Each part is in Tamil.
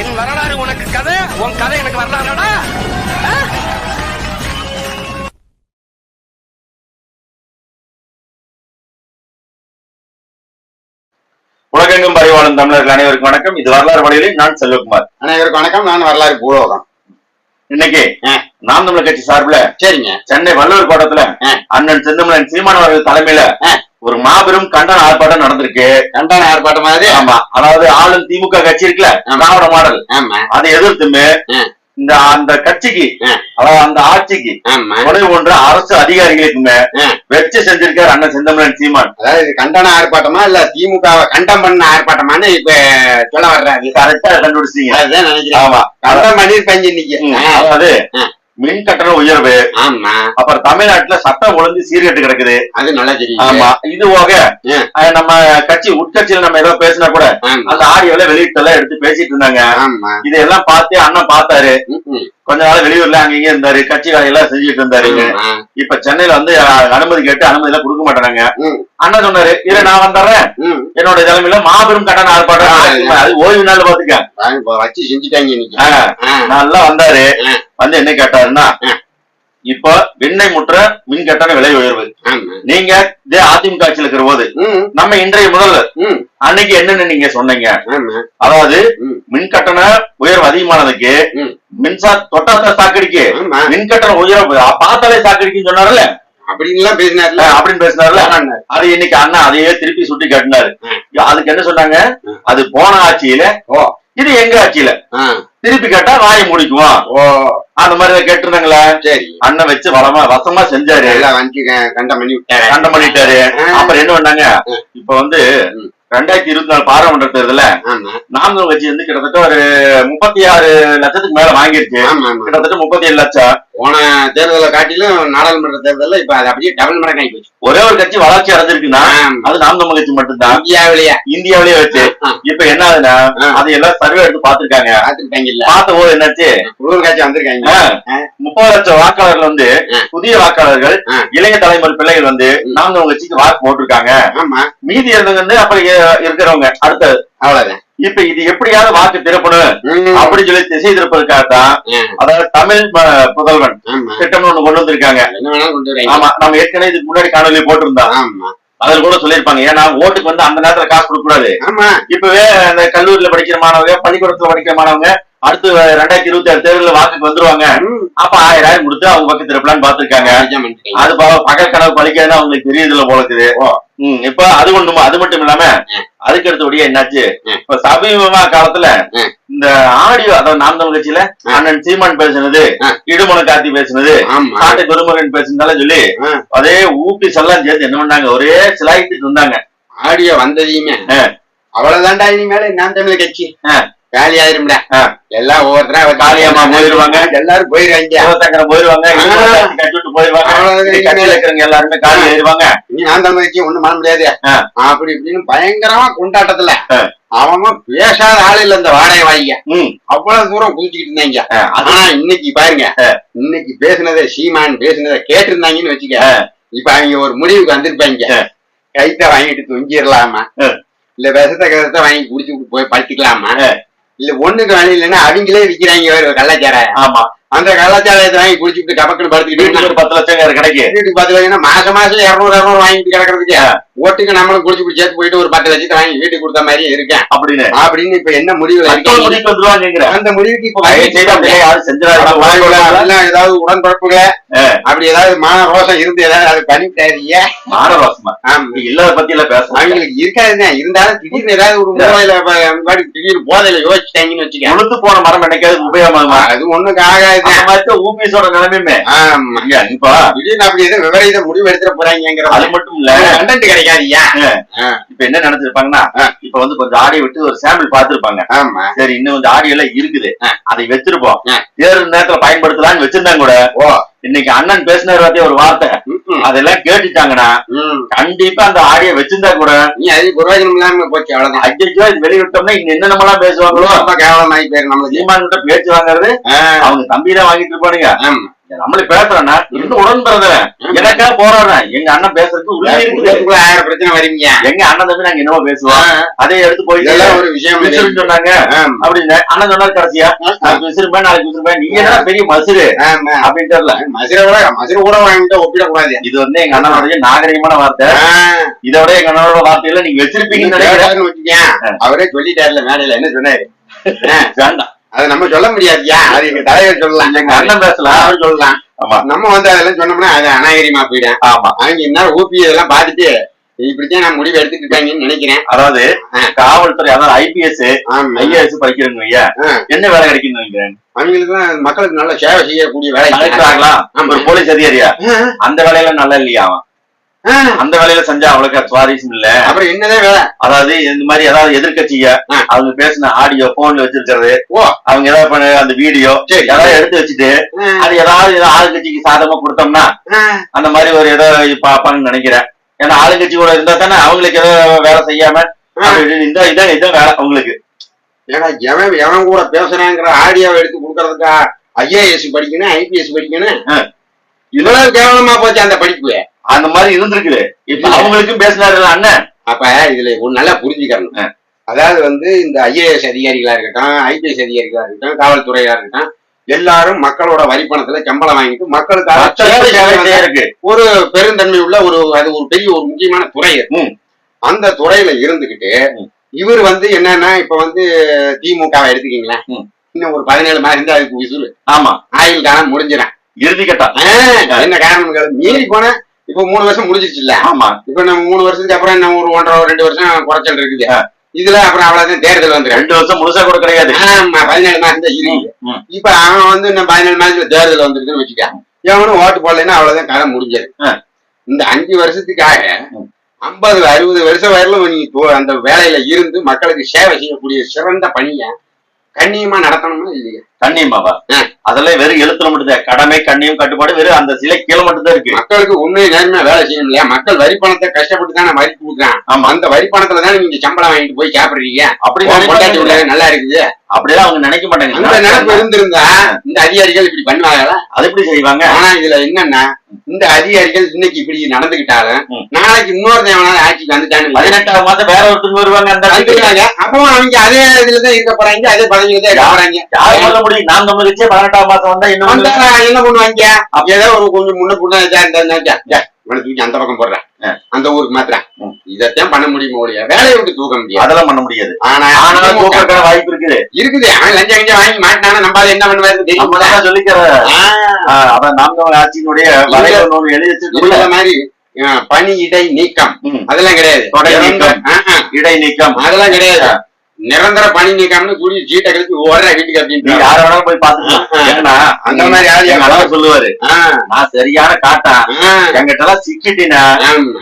என் வரலாறு உனக்கு கதை உன் கதை எனக்கு வரலாறுடா உலகெங்கும் பரிவாளும் தமிழர்கள் அனைவருக்கும் வணக்கம் இது வரலாறு வழியில் நான் செல்வகுமார் அனைவருக்கும் வணக்கம் நான் வரலாறு பூலோகம் இன்னைக்கு. நாம் தமிழர் கட்சி சார்பில் சரிங்க சென்னை வள்ளுவர் கோட்டத்துல. அண்ணன் செந்தமிழன் சீமான் அவர்கள் தலைமையில. ஒரு மாபெரும் கண்டன ஆர்ப்பாட்டம் நடந்திருக்கு. கண்டன ஏற்பாட்டு மாதிரி ஆமா. அதாவது ஆளும் திமுக கட்சி இருக்குல்ல. திராவிட மாடல். ஆமா. அதை எதிர்த்துமே. இந்த அந்த கட்சிக்கு. அதாவது அந்த ஆட்சிக்கு துணை போன்ற அரசு அதிகாரிகளுக்குமே. வெச்சு செஞ்சிருக்காரு அண்ணன் செந்தமிழன் சீமான். அதாவது கண்டன ஆர்ப்பாட்டமா இல்ல திமுகவை கண்டம் பண்ண ஆர்ப்பாட்டமான்னு இப்ப சொல்ல வர்றாரு? கரெக்டா கண்டுபிடிச்சீங்க நினைக்கிறேன். ஆமா. கண்டம் பண்ணிருப்பாங்க இன்னைக்கு அதாவது. மின் கட்டண உயர்வு. ஆமா. அப்புறம் தமிழ்நாட்டுல சட்டம் ஒழுங்கு சீர்கெட்டு கிடக்குது. அது நல்லா தெரியும் ஆமா. இது போக நம்ம கட்சி உட்கட்சியில நம்ம ஏதோ பேசினா கூட அந்த ஆடியோல வெளியிட்டெல்லாம் எடுத்து பேசிட்டு இருந்தாங்க. இதெல்லாம் பார்த்து அண்ணன் பார்த்தாரு. கொஞ்ச நாள் வெளியூர்ல அங்க இங்க இருந்தாரு. கட்சி வேலையெல்லாம் செஞ்சுட்டு இருந்தாரு. இப்ப சென்னையில வந்து அனுமதி கேட்டு அனுமதி எல்லாம் கொடுக்க மாட்டாங்க அண்ணன் சொன்னாரு இதை நான் வந்துடுறேன் ம். என்னோட தலைமையில மாபெரும் கட்டண ஆர்ப்பாட்டம். அது ஓய்வு நாள் பாத்துக்க வச்சு செஞ்சுட்டாங்க நல்லா வந்தாரு. வந்து என்ன கேட்டாருன்னா. இப்ப விண்ணை முற்ற மின் கட்டண விலை உயர்வு நீங்க இதே அதிமுக ஆட்சியில் இருக்கிற போது நம்ம இன்றைய முதல்வர் ம். அன்னைக்கு என்னன்னு நீங்க சொன்னீங்க அதாவது. மின் கட்டண உயர்வு அதிகமானதுக்கு. மின்சார தொட்டாத்த சாக்கடிக்கு மின் கட்டண உயர்வு பார்த்தாலே சாக்கடிக்குன்னு சொன்னார்ல அப்படின்னு எல்லாம் பேசினார்ல அப்படின்னு பேசினார்ல. அது இன்னைக்கு அண்ணா அதையே திருப்பி சுட்டி காட்டினாரு. அதுக்கு என்ன சொன்னாங்க. அது போன ஆட்சியில ஓ. இது எங்க ஆட்சியில? திருப்பி கேட்டா வாயை முடிக்குவோம் ஓ. அந்த மாதிரி கேட்டிருந்தாங்களே? சரி. அண்ணன் வச்சு வளமா வசமா செஞ்சாரு. கண்டம் பண்ணி கண்டம் பண்ணிட்டாரு. அப்புறம் என்ன பண்ணாங்க. இப்ப வந்து. ரெண்டாயிரத்தி இருபத்தி நாலு பாராளுமன்ற தேர்தல ஆமா. நாம் தமிழ் கட்சி வந்து கிட்டத்தட்ட ஒரு முப்பத்தி ஆறு லட்சத்துக்கு மேல வாங்கிருச்சு. கிட்டத்தட்ட முப்பத்தி ஏழு லட்சம். போன தேர்தலை காட்டிலும் நாடாளுமன்ற தேர்தல்ல இப்ப அது அப்படியே டபுள் மடங்கு ஆகி போச்சு. ஒரே ஒரு கட்சி வளர்ச்சி அடைஞ்சிருக்குன்னா. அது நாம் தமிழ் கட்சி மட்டும்தான். இந்தியாவிலேயே. இந்தியாவிலேயே வச்சு இப்ப என்ன ஆகுதுன்னா. அது எல்லாம் சர்வே எடுத்து பாத்துருக்காங்க இல்ல. பார்த்த போது என்னாச்சு? குளிர் காட்சி வந்திருக்காங்க. முப்பது லட்சம் வாக்காளர்கள் வந்து. புதிய வாக்காளர்கள். இளைய தலைமுறை பிள்ளைகள் வந்து. நாம் தமிழ் கட்சிக்கு வாக்கு போட்டிருக்காங்க. மீதி இருந்தவங்க வந்து அப்புறம் இ- இருக்கிறவங்க. அடுத்தது. அவ்வளவுதான். இப்ப இது எப்படியாவது வாக்கு திருப்பணும் ம், அப்படின்னு சொல்லி திசை திருப்பதற்காகத்தான் ஆ, அதாவது தமிழ் புதல்வன் திட்டம்னு ஒண்ணு கொண்டு வந்திருக்காங்க. ஆமா நம்ம ஏற்கனவே இதுக்கு முன்னாடி காணொலி போட்டிருந்தோம். அதுல கூட சொல்லியிருப்பாங்க. ஏன்னா ஓட்டுக்கு வந்து அந்த நேரத்துல காசு கொடுக்க கூடாது. இப்பவே அந்த கல்லூரியில படிக்கிற மாணவங்க பள்ளிக்கூடத்துல படிக்கிற மாணவங்க அடுத்து ரெண்டாயிரத்தி இருபத்தி ஆறு தேர்தலில் வாக்குக்கு வந்துருவாங்க. அப்ப ஆயிரம் ஆயிரம் கொடுத்து அவங்க பக்கம் திருப்பலான்னு பாத்துருக்காங்க. அது பகல் கனவு பழிக்கிறதுன்னு அவங்களுக்கு தெரியுதுல போல இருக்குது ம், இப்ப அது ஒண்ணுமா அது மட்டும் இல்லாம. அதுக்கு அடுத்தபடியா என்னாச்சு. இப்ப சமீபமா காலத்துல. இந்த ஆடியோ அதாவது நாம் தமிழ் கட்சியில. அண்ணன் சீமான் பேசுனது ம். இடுமன கார்த்தி பேசுனது ஆமா காட்டு பெருமகன் பேசுனதால சொல்லி. அதே ஊப்பி எல்லாம் சேர்த்து என்ன பண்ணாங்க ஒரே சிலாயிட்டு இருந்தாங்க ஆடியோ வந்ததையுமே. அவ்வளவுதான்டா இனிமேல நான் தமிழ் கட்சி. காலி ஆயிரும்டா ஆ. எல்லாம் ஒவ்வொருத்தரா காளியம்மா போயிருவாங்க. எல்லாரும் போயிருவாங்க சிவசங்கரம் போயிருவாங்க ஆ. இடுமன கார்த்தி கட்டி விட்டு போயிருவாங்க கட்சியில இருக்கிறவங்க எல்லாருமே காலி ஏறிவாங்க நீ தமிழ் கட்சி ஒண்ணும் பண்ண முடியாது. அப்படி இப்படின்னு பயங்கரமா கொண்டாட்டத்துல. அவன் பேசாத ஆள் இல்ல இந்த வாடகை வாங்கிய ம் அவ்வளவு தூரம் குதிச்சுக்கிட்டு இருந்தாங்க ஆனா இன்னைக்கு பாருங்க இன்னைக்கு பேசுனதை சீமான் பேசுனதை கேட்டிருந்தாங்கன்னு வச்சுக்க. இப்ப அவங்க ஒரு முடிவுக்கு வந்திருப்பாங்க. கைத்த வாங்கிட்டு தொங்கிடலாமா. இல்ல விஷத்தை கதத்தை வாங்கி குடிச்சு போய் படுத்திக்கலாமா. இல்ல ஒண்ணுக்கு வேலை இல்லைன்னா அவங்களே விக்கிறாங்க ஒரு கள்ளச்சாராயம். ஆமா. அந்த கள்ளச்சாராயத்தை வாங்கி குடிச்சுட்டு கபக்குன்னு வீட்டுக்கு படுத்துக்கிட்டு ஒரு பத்து லட்சம் கிடைக்கு. வீட்டுக்கு பத்து லட்சம் மாசம் மாசம் இருநூறு இருநூறு வாங்கிட்டு கிடக்குறதுக்கு. ஓட்டுக்கு நம்மளும் குடிச்சு சேர்த்து போயிட்டு ஒரு பத்து லட்சத்தை வாங்கி வீட்டுக்கு கொடுத்த மாதிரி இருக்கேன். அப்படின்னு. அப்படின்னு இப்ப என்ன முடிவு அந்த முடிவுக்கு இப்ப ஏதாவது உடன்பிறப்புல ஆ. அப்படி ஏதாவது மான ரோசம் இருந்து ஏதாவது அது பண்ணிட்டாருங்க மானவாசமா ஆமா. இல்லாத பத்தி எல்லாம் பேச அவங்களுக்கு இருக்காதுதான் இருந்தாலும் திடீர்னு ஏதாவது ஒரு மூலையில திடீர்னு போதையில யோசிச்சிட்டாங்கன்னு வச்சுக்க உளுத்து போன மரம் என்னைக்காவது உபயோகமாகுமா அது ஒண்ணுக்கு ஆகாது. மாதிரி ஊபிஸோட நிலைமையுமே. இப்ப திடீர்னு அப்படி எதுவும் முடிவு எடுத்துட போறாங்கிற அது மட்டும் இல்ல. கண்டென்ட் கிடைக்காதியா இப்ப என்ன நினைச்சிருப்பாங்கன்னா. இப்ப வந்து கொஞ்சம் ஆடியோ விட்டு ஒரு சாம்பிள் பாத்துருப்பாங்க ஆமா. சரி இன்னும் கொஞ்சம் ஆடியோ எல்லாம் இருக்குது. அதை வச்சிருப்போம். தேர்தல் நேரத்துல பயன்படுத்தலாம்னு வச்சிருந்தாங்க கூட ஓ. இன்னைக்கு அண்ணன் பேசினார் ஒரு வார்த்தை. அதெல்லாம் கேட்டுட்டாங்கன்னா. கண்டிப்பா அந்த ஆடியோ வச்சிருந்தா கூட நீ அது பிரயோஜனம் இல்லாம போச்சு அவ்வளவுதான். இது வெளியிட்டோம்னா இங்க என்னென்னமெல்லாம் பேசுவாங்களோ? ரொம்ப கேவலமாயி போயிரு நம்மளுக்கு. சீமான் கிட்ட பேச்சு வாங்குறது அவங்க தம்பி தான் வாங்கிட்டு இருப்பானுங்க. நம்மளே பேசுறேன்னா இன்னும் உடன் பிறந்தவன் எனக்கா போறான் எங்க அண்ணன் பேசுறதுக்கு உரிமை இருக்குது ஆயிரம் பிரச்சனை வரீங்க எங்க அண்ணன் தம்பி நாங்க என்னமோ பேசுவோம். அதே எடுத்து போய் ஒரு விஷயம் சொன்னாங்க. அப்படின்னு அண்ணன் சொன்னாரு கடைசியா. நாளைக்கு விசிறுப்பேன் நாளைக்கு விசிறுப்பேன். நீ என்ன பெரிய மசுரு ஆமா. அப்படின்ட்டு இல்ல மதுரை கூட வாங்கிட்டு ஒப்பிடக்கூடாது. இது வந்து எங்க அண்ணனுடைய நாகரிகமான வார்த்தை. இதை விட எங்க அண்ணனோட வார்த்தையில நீங்க வச்சிருப்பீங்கன்னு நினைக்கிறேன். அவரே சொல்லிட்டாருல மேடையில என்ன சொன்னாரு? வேண்டாம். அது நம்ம சொல்ல முடியாதுயா? அது எங்க தலைவர் சொல்லலாம். எங்க அண்ணன் பேசலாம். அவர் சொல்லலாம். நம்ம வந்து அதெல்லாம் சொன்னோம்னா அது அநாகரிகமா போயிடும். ஆமா. அவங்க என்ன ஊப்பி இதெல்லாம் பார்த்துட்டு இப்படித்தான் நான் முடிவு எடுத்துட்டு இருக்காங்கன்னு நினைக்கிறேன். அதாவது. காவல்துறை அதாவது ஐபிஎஸ் ஐஏஎஸ் படிக்கிறவங்க ஐயா. என்ன வேலை கிடைக்குன்னு நினைக்கிறேன்? அவங்களுக்கு தான் மக்களுக்கு நல்ல சேவை செய்யக்கூடிய வேலை. ஒரு போலீஸ் அதிகாரியா? அந்த வேலையில நல்லா இல்லையா? அவன். அந்த வேலையில செஞ்சா அவ்வளவுக்கு சுவாரஸ்யம் இல்ல அப்புறம் என்னதான் வேலை அதாவது இந்த மாதிரி ஏதாவது எதிர்க்கட்சிய ஆ. அவங்க பேசின ஆடியோ போன்ல வச்சிருக்கிறது. அவங்க ஏதாவது பண்ண அந்த வீடியோ. ஏதாவது எடுத்து வச்சுட்டு அது ஏதாவது ஏதோ ஆளுங்கட்சிக்கு சாதகமா கொடுத்தோம்னா. அந்த மாதிரி ஒரு ஏதோ பாப்பான்னு நினைக்கிறேன் ஏன்னா ஆளுங்கட்சி கூட இருந்தா தானே அவங்களுக்கு ஏதோ வேலை செய்யாம இந்த இதான் இதான் வேலை அவங்களுக்கு ஏன்னா எவன் எவன் கூட பேசுறாங்கிற ஆடியோவை எடுத்து கொடுக்கறதுக்கா ஐஏஎஸ் படிக்கணும் ஐபிஎஸ் படிக்கணும். இவ்வளவு கேவலமா போச்சு அந்த படிப்பு அந்த மாதிரி இருந்திருக்குது. இப்ப. அவங்களுக்கும் பேசினாரு அண்ணன். அப்ப இதுல ஒரு நல்லா புரிஞ்சுக்கணும். அதாவது வந்து இந்த ஐஏஎஸ் அதிகாரிகளா இருக்கட்டும் ஐபிஎஸ் அதிகாரிகளா இருக்கட்டும் காவல்துறையா இருக்கட்டும் எல்லாரும் மக்களோட வரி பணத்துல சம்பளம் வாங்கிட்டு மக்களுக்காக மக்களுக்கு ஒரு பெருந்தன்மை உள்ள ஒரு அது ஒரு பெரிய ஒரு முக்கியமான துறை. அந்த துறையில இருந்துகிட்டு. இவர் வந்து என்னன்னா இப்ப வந்து திமுகவை எடுத்துக்கீங்களேன். இன்னும் ஒரு பதினேழு மாதம் இருந்தா அதுக்கு விசுறு ஆமா. ஆயுள் காலம் முடிஞ்சிடும். இறுதி கட்டம். என்ன காரணம் மீறி போன இப்ப மூணு வருஷம் முடிஞ்சிருச்சு இல்ல ஆமா இப்ப நம்ம மூணு வருஷத்துக்கு அப்புறம் இன்னும் ஒரு ஒன்றரை ரெண்டு வருஷம் குறைச்சல் இருக்குது. இதுல அப்புறம் அவ்வளவுதான் தேர்தல் வந்துடும் ரெண்டு வருஷம் முழுசா கூட கிடையாது ஆமா பதினேழு மாசம் தான் இருக்கு. இப்ப அவன் வந்து இன்னும் பதினேழு மாசத்துல தேர்தல் வந்துருக்குன்னு வச்சுக்க எவனும் ஓட்டு போடலைன்னா அவ்வளவுதான் காலம் முடிஞ்சது. இந்த அஞ்சு வருஷத்துக்காக. ஐம்பது அறுபது வருஷம் வரையிலும் நீ அந்த வேலையில இருந்து மக்களுக்கு சேவை செய்யக்கூடிய சிறந்த பணியை கண்ணியமா நடத்தணுமா இல்லையா? கண்ணியமாவா. அதெல்லாம் வெறும் எழுத்துல மட்டும்தான். கடமை கண்ணியம் கட்டுப்பாடு வெறும் அந்த சிலை கீழே மட்டும்தான் இருக்கு. மக்களுக்கு உண்மை நேர்மையா வேலை செய்யணும் இல்லையா? மக்கள் வரி பணத்தை கஷ்டப்பட்டு தானே வரி கொடுக்குறான். ஆமா. அந்த வரி பணத்துல தானே நீங்க சம்பளம் வாங்கிட்டு போய் சாப்பிடுறீங்க? அப்படி மாட்டாங்க. நல்லா இருக்குது. அப்படியெல்லாம் அவங்க நினைக்க அந்த நினைப்பு மாட்டாங்க இருந்திருந்தா இந்த அதிகாரிகள் இப்படி பண்ணுவாங்களா? அது எப்படி செய்வாங்க? ஆனா இதுல என்னன்னா இந்த அதிகாரிகள் இன்னைக்கு இப்படி நடந்துகிட்டாலும். நாளைக்கு இன்னொரு தேவனால ஆட்சிக்கு வந்துட்டான்னு பதினெட்டாம் மாசம் வேற ஒருத்தங்க வருவாங்க அந்த. வந்துட்டாங்க அப்பவும் அவங்க அதே இதுலதான் இருக்க போறாங்க அதே பதவியில தான் யார்? சொல்ல முடியும்? தமிழ் கட்சியே பதினெட்டாம் மாசம் வந்தா வந்தா என்ன பண்ணுவாங்க? ஏதோ ஒரு கொஞ்சம் முன்ன புண்ணா இதா இருந்தா இதா, இதா, இவனை தூக்கி அந்த பக்கம் போடுறேன். அந்த ஊருக்கு மாத்திரேன் ம். இதத்தான் பண்ண முடியுமா ஒழிய வேலையை விட்டு தூக்க முடியாது. அதெல்லாம் பண்ண முடியாது. ஆனா ஆனாலும் தூக்கிறதுக்கான வாய்ப்பு இருக்குது. இருக்குது. அவன் லஞ்சம் கஞ்சம் வாங்கி மாட்டினானா நம்ம என்ன பண்ணுவாரு தெரியும்? சொல்லிக்கிற அதான் நாம் ஆட்சியினுடைய எழுதி வச்சிருக்கோம்ல இந்த மாதிரி பணி இடை நீக்கம். அதெல்லாம் கிடையாது. இடை நீக்கம். அதெல்லாம் கிடையாது. நிரந்தர பணி நீக்கம்னு கூடி சீட்டை கழிச்சு ஓடுற வீட்டுக்கு அப்படின்னு யார வேணாலும் போய் பாத்துக்கலாம் அந்த மாதிரி ஆள் எங்க அண்ணன் சொல்லுவாரு. நான் சரியான காட்டான் ஆ, என்கிட்ட எல்லாம் சிக்கிட்டினா.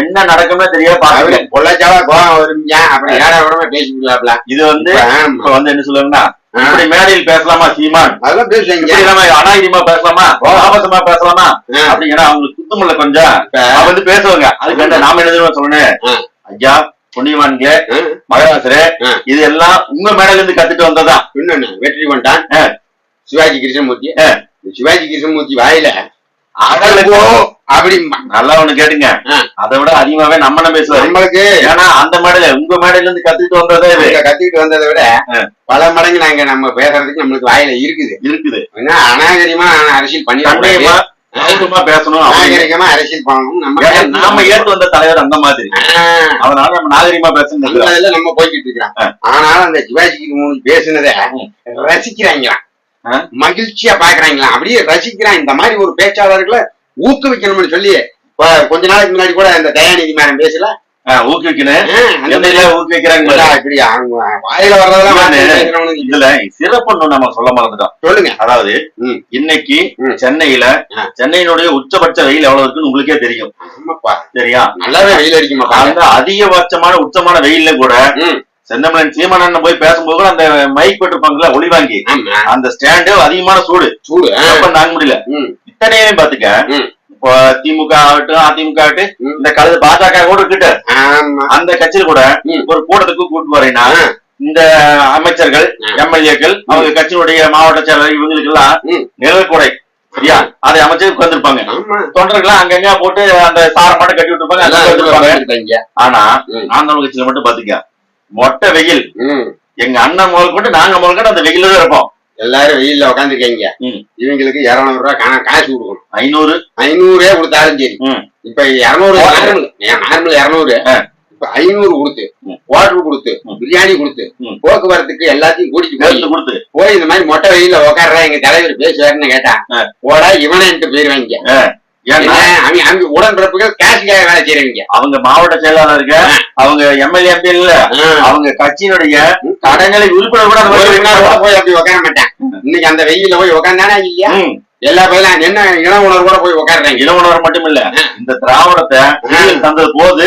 என்ன நடக்குமே தெரியாது பாருங்க பொள்ளாச்சாவா கோவம் வருங்க அப்புறம் ஏழை விடமா பேசி விடலாப்ல இது வந்து இப்ப வந்து என்ன சொல்லுவாங்கன்னா இப்படி மேடையில் பேசலாமா சீமான்? அதெல்லாம் இப்படி நம்ம அநாகரிகமா பேசலாமா? ஆபாசமா பேசலாமா? ஆ. அப்படிங்கன்னா அவங்களுக்கு குத்தமில்ல கொஞ்சம் வந்து பேசுவாங்க. அதுக்கு நாம என்ன சொல்லணும். ஐயா புண்ணியவான்களே மகராசரே. இது எல்லாம் உங்க மேடையில இருந்து கத்துட்டு வந்ததா இன்னொன்னு வெற்றி கொண்டான். சிவாஜி கிருஷ்ணமூர்த்தி. சிவாஜி கிருஷ்ணமூர்த்தி வாயில நல்லா ஒண்ணு கேட்டுங்க. அதை விட அதிகமாவே நம்ம என்ன பேசுவாரு? நம்மளுக்கு. ஏன்னா அந்த மேடையில உங்க மேடையில இருந்து கத்துட்டு வந்ததே கத்துக்கிட்டு வந்ததை விட. பல மடங்கு நாங்க நம்ம பேசுறதுக்கு நம்மளுக்கு வாயில இருக்குது. இருக்குது. ஏன்னா அநாகரிகமா அரசியல் பண்ணி கௌரவமா பேசணும். நாகரிகமா அரசியல் பண்ணணும். நம்ம நாம ஏத்து வந்த தலைவர் அந்த மாதிரி. அதனால நம்ம நாகரிகமா பேசணும் நம்ம போய்கிட்டு இருக்கிறோம். ஆனாலும் அந்த சிவாஜி மூணு பேசுனத. ரசிக்கிறாங்களாம். மகிழ்ச்சியா பாக்குறாங்களாம் அப்படியே ரசிக்கிறான். இந்த மாதிரி ஒரு பேச்சாளர்களை ஊக்குவிக்கணும்னு சொல்லி கொஞ்ச நாளைக்கு முன்னாடி கூட இந்த தயாநிதி மேடம் பேசல. அதாவது. இன்னைக்கு. சென்னையில. சென்னையினுடைய உச்சபட்ச வெயில் எவ்வளவு இருக்குன்னு உங்களுக்கே தெரியும். சரியா? நல்லாவே வெயில் அடிக்குமாப்பா அந்த அதிகபட்சமான உச்சமான வெயில்ல கூட ம். செந்தமலன் சீமானன் போய் பேசும்போது கூட அந்த மைக் போட்டிருப்பாங்கல்ல ஒளி வாங்கி. அந்த ஸ்டாண்டு அதிகமான சூடு. சூடு தாங்க முடியல. இத்தனையுமே பாத்துக்க திமுக ஆகட்டும் அதிமுக ஆகட்டும். இந்த கழுது பாஜக கூட இருக்கட்டு ஆமா அந்த கட்சியில கூட. ஒரு கூட்டத்துக்கு கூட்டு வரேன்னா. இந்த அமைச்சர்கள். எம்எல்ஏக்கள் அவங்க கட்சியினுடைய மாவட்ட செயலர் இவங்களுக்கு எல்லாம். நிழல் கொடை சரியா அதை அமைச்சு உட்கார்ந்துருப்பாங்க ஆமா தொண்டர்கள்லாம் அங்கங்க போட்டு அந்த சாரை மட்டும் கட்டி விட்டுருப்பாங்க ஆனா. நான் தமிழ் கட்சியில மட்டும் பாத்துக்க மொட்டை வெயில் எங்க அண்ணன் முதல் கொண்டு நாங்க முதல் கொண்டு அந்த வெயில தான் இருப்போம் எல்லாரும் வெயில்ல உட்காந்துருக்கீங்க. இவங்களுக்கு இருநூறு ரூபாய் காசு கொடுக்கணும் ஐநூறு ஐநூறே கொடுத்தாலும் சரி. இப்ப இருநூறு. நார்மல் இருநூறு. இப்ப ஐநூறு கொடுத்து. வாட்டர் கொடுத்து. பிரியாணி கொடுத்து. போக்குவரத்துக்கு எல்லாத்தையும் கூட்டிட்டு கொடுத்து போய் இந்த மாதிரி மொட்டை வெயில்ல உட்கார்றா எங்க தலைவர் பேசுவாருன்னு கேட்டா. போடா இவனன்ட்டு போயிருவாங்க உடன்பிறப்புகள் காசுக்காக வேலை செய்யறவங்க. அவங்க மாவட்ட செயலாளருங்க அவங்க எம்எல்ஏ எம்பி இல்ல. அவங்க கட்சியினுடைய கடைநிலை உறுப்பினர் கூட. போய் அப்படி உட்கார மாட்டேன். இன்னைக்கு அந்த வெயில்ல போய் உட்காந்தானே இல்லையா. எல்லா பயிலும் என்ன இன உணர்வு கூட போய் உட்காடுறாங்க இளவனர் மட்டும் இல்ல இந்த திராவிடத்தை தந்தது போது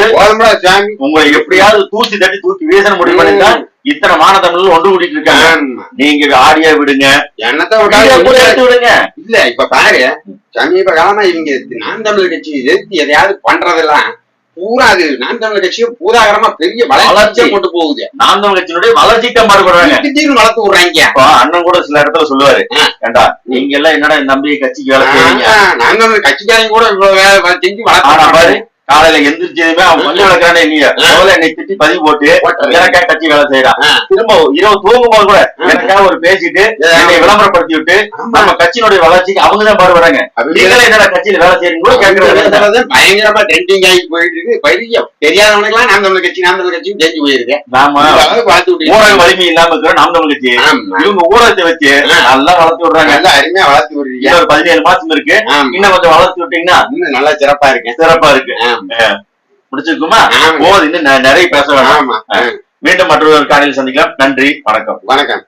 சாமி. உங்களை எப்படியாவது தூக்கி தட்டி தூக்கி வீசன முடிவு பண்ணிட்டா இத்தனை மானத்தமிழ் ஒன்று கூட்டிட்டு இருக்காங்க. நீங்க ஆடியா விடுங்க. என்னத்த விடுங்க. இல்ல இப்ப பாரு. சமீப காலமா இவங்க நான் தமிழர் கட்சி எதிர்த்து எதையாவது பண்றதெல்லாம் பூரா அது நான் தமிழர் கட்சியும் பூதாகரமா பெரிய வளர்ச்சியை வளர்ச்சி. கொண்டு போகுது. நான் தமிழ் கட்சியினுடைய வளர்ச்சிக்கு பாடுபடுறாங்க. திடீர்னு வளர்த்து விடுறாங்க அண்ணன் கூட சில இடத்துல சொல்லுவாரு. ஏண்டா நீங்க எல்லாம் என்னடா என் தம்பி கட்சிக்கு வேலை நான் தமிழர் கட்சிக்காரங்க கூட செஞ்சு வளர்த்து காலையில எந்திரிச்சதுமே அவன் கொஞ்சம் விளக்குறானே இல்லையா முதல்ல என்னை திட்டி பதிவு போட்டு போட்டுறது. எனக்கா கட்சி வேலை செய்யறான். திரும்ப இரவு தூங்கும் போது கூட எனக்கா ஒரு பேசிட்டு என்னை விளம்பரப்படுத்தி விட்டு நம்ம கட்சியினுடைய வளர்ச்சிக்கு அவங்க தான் பாடுபடுறாங்க. நீங்களே என்னடா கட்சியில வேலை செய்யறீங்களோ கேட்கறது இருக்கிறது பயங்கரமா ட்ரெண்டிங் ஆகி போயிட்டு இருக்கு பெரிய தெரியாதவனுக்கு நாம் தமிழ் கட்சி நாம் தமிழ் கட்சியும் தெரிஞ்சு போயிருக்கு நாம ஊடக விட்டு வலிமை இல்லாம இருக்கிற நாம் தமிழ் கட்சி. இவங்க ஊடகத்தை வச்சு நல்லா வளர்த்து விடுறாங்க. நல்லா அருமையா வளர்த்து விடுறீங்க. ஒரு பதினேழு மாசம் இருக்கு. இன்னும் கொஞ்சம் வளர்த்து விட்டீங்கன்னா இன்னும் நல்லா சிறப்பா இருக்கேன் சிறப்பா இருக்கு. முடிச்சிருக்குமா. போது இன்னும் நெ- நிறைய பேச வேண்டாம் மீண்டும் மற்றொரு காலையில் சந்திக்கலாம். நன்றி வணக்கம். வணக்கம்.